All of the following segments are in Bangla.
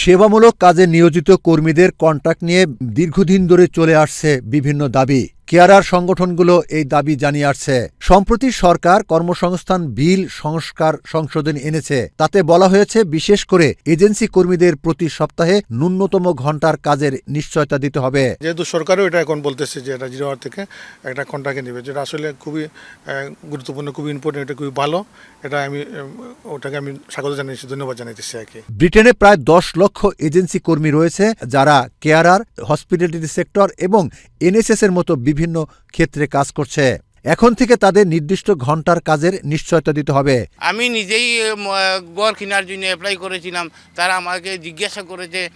সেবামূলক কাজে নিয়োজিত কর্মীদের কন্ট্রাক্ট নিয়ে দীর্ঘদিন ধরে চলে আসছে বিভিন্ন দাবি। কেয়ারার সংগঠনগুলো এই দাবি জানিয়ে আসছে। সম্প্রতি সরকার কর্মসংস্থান বিল সংস্কার সংশোধন এনেছে। তাতে বলা হয়েছে বিশেষ করে এজেন্সি কর্মীদের প্রতি সপ্তাহে ন্যূনতম ঘণ্টার কাজের নিশ্চয়তা দিতে হবে। যেহেতু সরকারও এটা এখন বলতেছে যে এটা জিরো আওয়ার থেকে একটা কন্ট্রাক্টে নেবে যেটা আসলে খুবই গুরুত্বপূর্ণ খুবই ইম্পর্টেন্ট এটা খুবই ভালো। এটা আমি ওটাকে আমি স্বাগত জানিয়েছি ধন্যবাদ জানাইতেছি আর কি। ব্রিটেনে প্রায় দশ লক্ষ এজেন্সি কর্মী রয়েছে যারা কেয়ারার হসপিটালিটি সেক্টর এবং এনএসএস এর মতো বিভিন্ন ক্ষেত্রে কাজ করছে। এখন থেকে তাদের নির্দিষ্ট ঘণ্টার কাজের নিশ্চয়তা দিতে হবে। আমি নিজেই গড় কেনার জন্য অ্যাপ্লাই করেছিলাম। তারা আমাকে জিজ্ঞাসা করেছে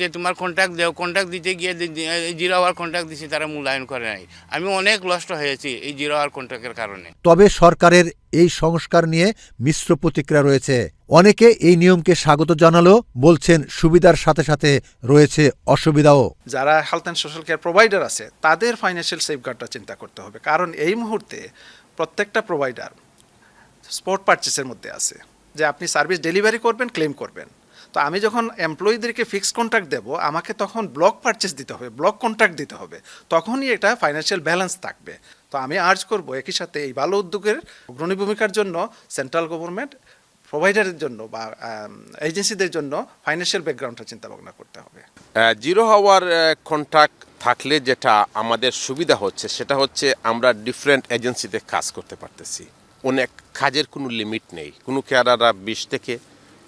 যে তোমার কন্ট্যাক্ট দেও কন্ট্যাক্ট দিতে গিয়ে জিরো আওয়ার কন্ট্যাক্ট দিছি তারা মূল্যায়ন করে নাই। আমি অনেক নষ্ট হয়েছি এই জিরো আওয়ার কন্ট্যাক্টের কারণে। তবে সরকারের এই সংস্কার নিয়ে মিশ্র প্রতিক্রিয়া রয়েছে। অনেকে এই নিয়মকে স্বাগত জানালো বলছেন সুবিধার সাথে সাথে রয়েছে অসুবিধাও। যারা health and social care provider আছে তাদের ফাইন্যান্সিয়াল সেফগার্ডটা চিন্তা করতে হবে। কারণ এই মুহূর্তে প্রত্যেকটা প্রোভাইডার স্পট পারচেসের মধ্যে আছে। যে আপনি সার্ভিস ডেলিভারি করবেন ক্লেম করবেন। তো আমি যখন এমপ্লয়ীদেরকে ফিক্সড কন্ট্রাক্ট দেবো, আমাকে তখন ব্লক পারচেস দিতে হবে ব্লক কন্ট্রাক্ট দিতে হবে। তখনই এটা ফাইন্যান্সিয়াল ব্যালেন্স থাকবে। তো আমি আর্জ করব একই সাথে এই ভালো উদ্যোগের অগ্রণী ভূমিকার জন্য সেন্ট্রাল গভর্নমেন্ট প্রোভাইডারের জন্য বা এজেন্সিদের জন্য ফাইন্যান্সিয়াল ব্যাকগ্রাউন্ডটা চিন্তা ভাবনা করতে হবে। জিরো হাওয়ার কন্ট্রাক্ট থাকলে যেটা আমাদের সুবিধা হচ্ছে, সেটা হচ্ছে আমরা ডিফারেন্ট এজেন্সিতে কাজ করতে পারতেছি। অনেক কাজের কোনো লিমিট নেই। কোনো কেয়ারাররা বিশ থেকে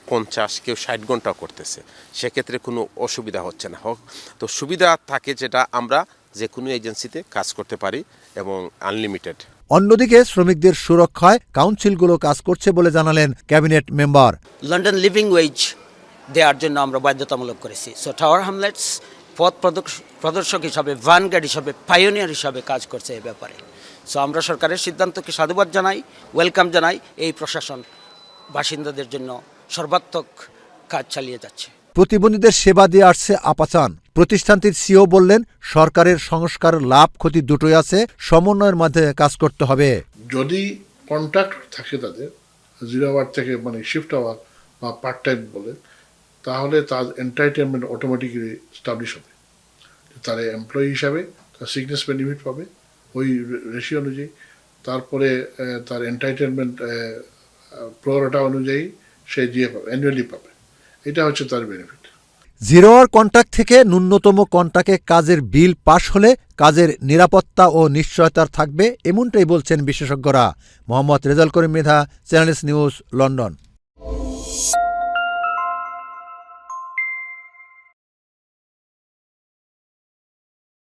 পঞ্চাশ কেউ ষাট ঘণ্টা করতেছে। সেক্ষেত্রে কোনো অসুবিধা হচ্ছে না। হোক তো সুবিধা থাকে যেটা আমরা যে কোনো এজেন্সিতে কাজ করতে পারি এবং আনলিমিটেড। অন্যদিকে শ্রমিকদের সুরক্ষায় কাউন্সিলগুলো কাজ করছে বলে জানালেন cabinet member. London living wage দেওয়ার জন্য আমরা বাধ্যতামূলক করেছি। সো টাওয়ার হামলেটস পথ প্রদর্শ- প্রদর্শক হিসাবে ভ্যানগার্ড হিসাবে পাইওনিয়ার হিসাবে কাজ করছে এ ব্যাপারে। সো আমরা সরকারের সিদ্ধান্তকে সাধুবাদ জানাই ওয়েলকাম জানাই এই প্রশাসন বাসিন্দাদের জন্য। সর্বাত্মক কাজ চালিয়ে যাচ্ছে। প্রতিবন্ধীদের সেবা দিয়ে আসছে আপাচান। প্রতিষ্ঠানটির সিও বললেন সরকারের সংস্কার লাভ ক্ষতি দুটোই আছে সমন্বয়ের মাধ্যমে কাজ করতে হবে। যদি কন্ট্রাক্ট থাকে তাদের জিরো আওয়ার থেকে মানে শিফট আওয়ার বা পার্ট টাইম বলে তাহলে তার এন্টারটেনমেন্ট অটোমেটিক্যালি স্টাবলিশ হবে। তার এমপ্লয়ি হিসাবে তার সিকনেস বেনিফিট পাবে ওই রেশিও অনুযায়ী। তারপরে তার এন্টারটেনমেন্ট প্রোরাটা অনুযায়ী সে দিয়ে পাবে অ্যানুয়ালি পাবে। এটা হচ্ছে তার বেনিফিট জিরো আওয়ার কন্ট্রাক্ট থেকে ন্যূনতম কন্ট্রাক্টে কাজের বিল পাশ হলে কাজের নিরাপত্তা ও নিশ্চয়তার থাকবে, এমনটাই বলছেন বিশেষজ্ঞরা। মোহাম্মদ রেজাল করিম মেধা চ্যানেলস নিউজ লন্ডন